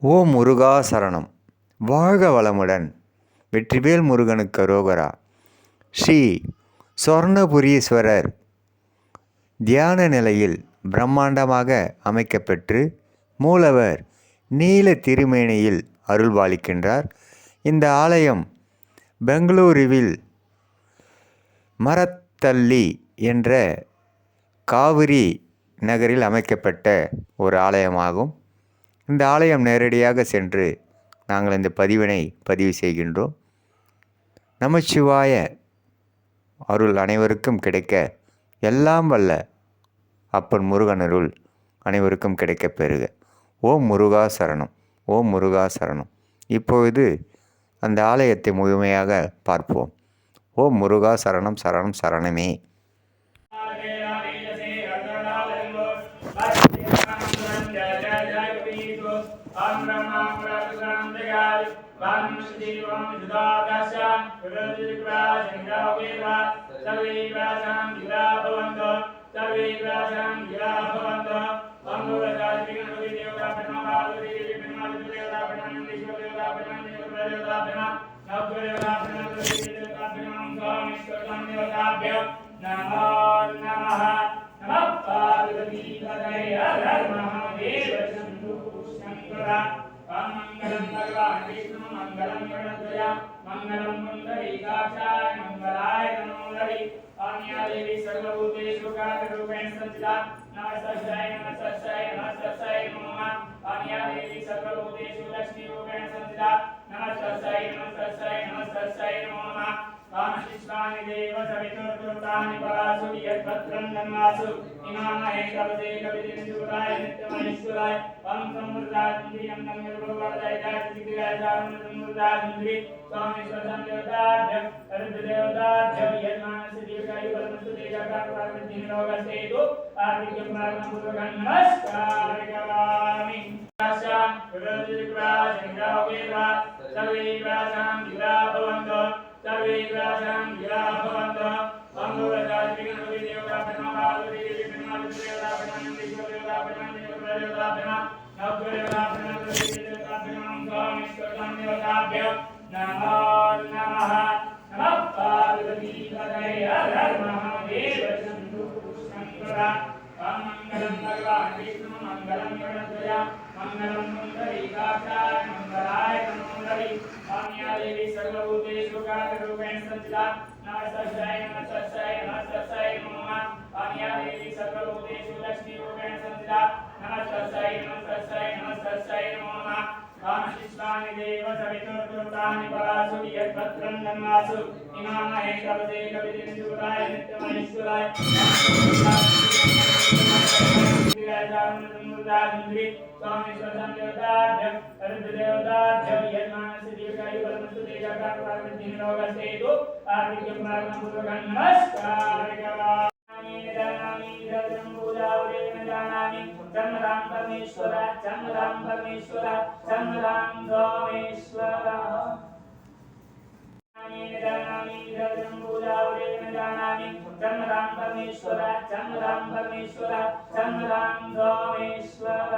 ஓ முருகா சரணம். வாழ்க வளமுடன். வெற்றிவேல் முருகனுக்கு அரோகரா. ஸ்ரீ சொர்ணபுரீஸ்வரர் தியான நிலையில் பிரம்மாண்டமாக அமைக்கப்பெற்று மூலவர் நீல திருமேனியில் அருள்வாளிக்கின்றார். இந்த ஆலயம் பெங்களூருவில் மரத்தள்ளி என்ற காவிரி நகரில் அமைக்கப்பட்ட ஒரு ஆலயமாகும். இந்த ஆலயம் நேரடியாக சென்று நாங்கள் இந்த பதிவினை பதிவு செய்கின்றோம். நமச்சிவாய அருள் அனைவருக்கும் கிடைக்க எல்லாம் வல்ல அப்பன் முருகன் அருள் அனைவருக்கும் கிடைக்கப் பெறுக. ஓம் முருகா சரணம். ஓம் முருகா சரணம். இப்பொழுது அந்த ஆலயத்தை முழுமையாக பார்ப்போம். ஓம் முருகா சரணம் சரணம் சரணமே. నమో నమః నమః పార్వతీ పదయ హర మహాదేవ శంభు శంకర మంగళం భగవాన్ విష్ణు మంగళం గణద్వయ మంగళం పుండరీకాక్షాయ మంగళాయ నమో హరి ఆన్యాదేవి సర్వభూతేషు కాకరూపేణ సంచితా నమస్తస్యై నమస్తస్యై నమస్తస్యై నమః ఆన్యాదేవి సర్వభూతేషు లక్ష్మీ రూపేణ సంచితా నమస్తస్యై నమస్తస్యై నమస్తస్యై నమః కామశిష్టాని దేవ సవితుర్కృతాని పరాసు యద్భద్రం ధన్వాసు ఇమామహే కవదే కవిదినిసురాయ నిత్యమహేశ్వరాయ ఓం సమృద్ధాంద్రియం నంగర్భవరదాయ జాతిదిగాయ సమృద్ధాంద్రి స్వామి స్వసందేవతాభ్యం అరుద్దేవతాభ్యం యజ్మానస్య దీర్ఘాయు బలమస్తు తేజాకారపరమృద్ధిని లోకసేతు. ఆరోగ్యం ప్రారంభపూర్వకం నమస్కారయామి శాం విరజిక్రాజంగావేదా సర్వే గ్రాసాం గిరా భవంతు సర్వే గ్రాసాం గిరా భవంతు మంగళదాత్రి सर्वभूतेषु कारणरूपेण सच्चिदा नासः నమస్తస్యై నమస్తస్యై నమః కామశిష్టాని దేవ సవితుర్కృతాని పరాసు యద్భద్రం ధన్వాసు ఇమామహే కవదే కవిదినిసురాయ నిత్యమహేశ్వరాయ సమృద్ధాంద్రి స్వామి స్వసందేవతాభ్యం అరుద్దేవతాభ్యం యజ్మానస్య దీర్ఘాయు బలమస్తు తేజాకారపరమృద్ధిని లోకసేతు ఆరోగ్యం ప్రారంభపూర్వకం పరమేశ్వర చంద్రాం పరమేశ్వర చంద్రాం సోమేశ్వర చంద్రాం పరమేశ్వర చంద్రాం పరమేశ్వర చంద్రాం సోమేశ్వర